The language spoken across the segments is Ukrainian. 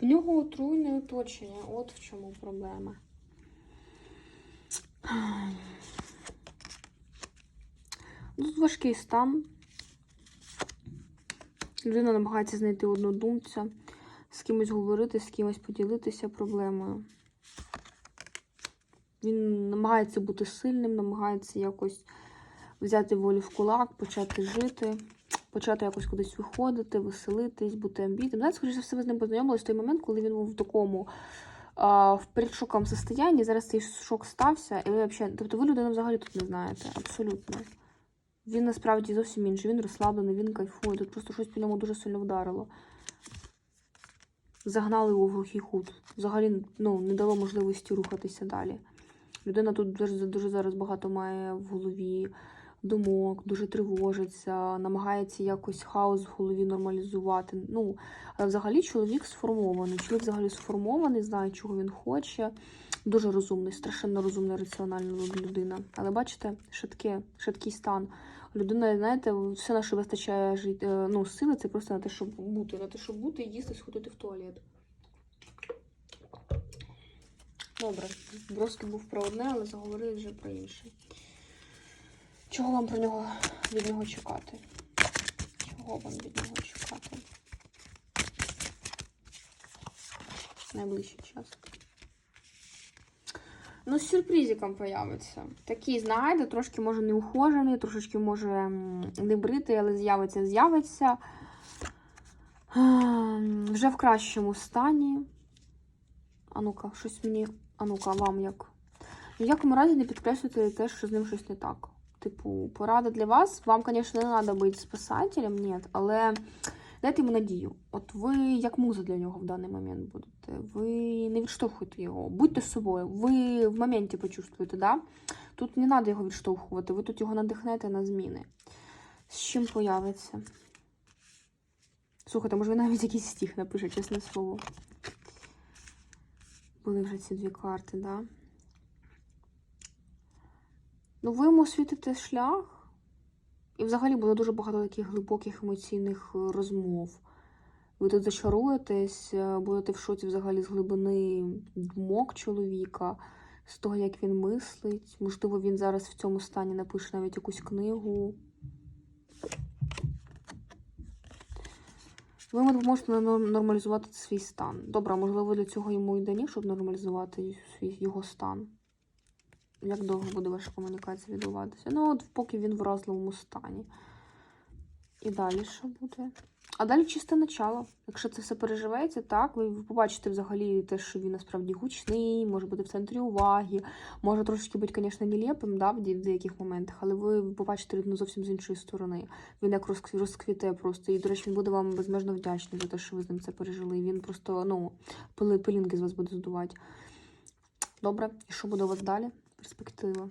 В нього отруйне оточення. От в чому проблема. Ну, Тут важкий стан. Людина намагається знайти однодумця, з кимось говорити, з кимось поділитися проблемою. Він намагається бути сильним, намагається якось взяти волю в кулак, почати жити, почати якось кудись виходити, веселитись, бути амбітним. Знаєте, скоріше все, ви з ним познайомились в той момент, коли він був в такому а, в передшоковому состоянні. Зараз цей шок стався, і ви взагалі, тобто ви людину взагалі тут не знаєте. Абсолютно. Він насправді зовсім інший. Він розслаблений, він кайфує. Тут просто щось по ньому дуже сильно вдарило. Загнали його в глухий кут. Взагалі ну, не дало можливості рухатися далі. Людина тут дуже, дуже зараз багато має в голові думок, дуже тривожиться, намагається якось хаос в голові нормалізувати. Ну, взагалі чоловік сформований. Чоловік взагалі сформований, знає, чого він хоче. Дуже розумний, страшенно розумна, раціональна людина. Але бачите, шатке, шаткий стан. Людина, знаєте, все на що вистачає е, ну, сили, це просто на те, щоб бути. На те, щоб бути, їсти, сходити в туалет. Добре, Бровський був про одне, але заговорили вже про інше. Чого вам про нього від нього чекати? Чого вам від нього чекати? Найближчий час. Ну, з сюрпризиком появиться. Такий, знаєте, трошки може не ухожений, трошечки може не бритий, але з'явиться, з'явиться. Ем, Вже в кращому стані. А ну-ка, щось мені. А ну-ка, вам як? Ні в якому разі не підкреслюйте те, що з ним щось не так. Типу, порада для вас. Вам, звісно, не треба бути спасателем, ні, але дайте йому надію. От ви як муза для нього в даний момент будете. Ви не відштовхуйте його, будьте собою. Ви в моменті почувствуєте, да? Тут не треба його відштовхувати, ви тут його надихнете на зміни. З чим появиться? Слухайте, може, ви навіть якийсь стих напише, чесне слово. Були вже ці дві карти, да? Ну, ви йому освітите шлях. І взагалі було дуже багато таких глибоких емоційних е, розмов. Ви тут зачаруєтесь, е, будете в шоці взагалі з глибини думок чоловіка, з того, як він мислить. Можливо, він зараз в цьому стані напише навіть якусь книгу. Ви можете нор- нормалізувати свій стан. Добре, можливо, для цього йому і дані, щоб нормалізувати свій його стан. Як довго буде ваша комунікація відбуватися? Ну, от поки він в вразливому стані. І далі що буде? А далі чисте начало. Якщо це все переживеться, так, ви побачите взагалі те, що він насправді гучний, може бути в центрі уваги, може трошки бути, звісно, нелепим, да, в деяких моментах, але ви побачите людину зовсім з іншої сторони. Він як розквіте просто. І, до речі, він буде вам безмежно вдячний за те, що ви з ним це пережили. Він просто, ну, пили- пилінки з вас буде здувати. Добре, і що буде у вас далі? Перспектива.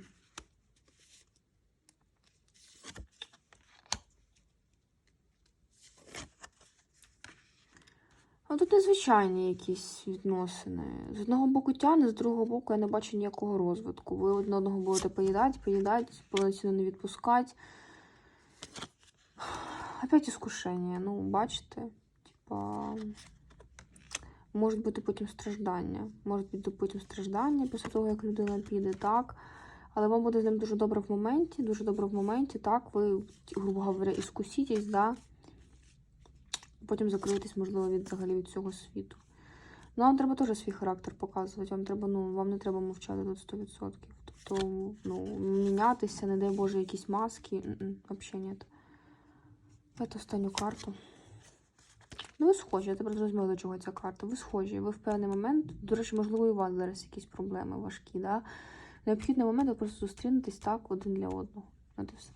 А тут незвичайні якісь відносини. З одного боку тягне, з другого боку я не бачу ніякого розвитку. Ви одне одного будете поїдати, поїдати, повноцінно не відпускати. Опять іскушення. Ну, бачите, типа. Можуть бути потім страждання. Можуть бути потім страждання після того, як людина піде, так. Але вам буде з ним дуже добре в моменті, дуже добре в моменті, так. Ви, грубо говоря, іскусітесь, да. Потім закриєтесь, можливо, від взагалі від цього світу. Ну, вам треба теж свій характер показувати. Вам треба, ну, вам не треба мовчати тут 100%. Тобто, ну, мінятися, не дай Боже, якісь маски. Взагалі ні. Давайте останню карту. Ну, ви схожі, я тепер зрозуміла, до чого ця карта. Ви схожі, ви в певний момент, до речі, можливо, і у вас зараз якісь проблеми важкі, да? Необхідний момент ви просто зустрінетесь так один для одного. От і все.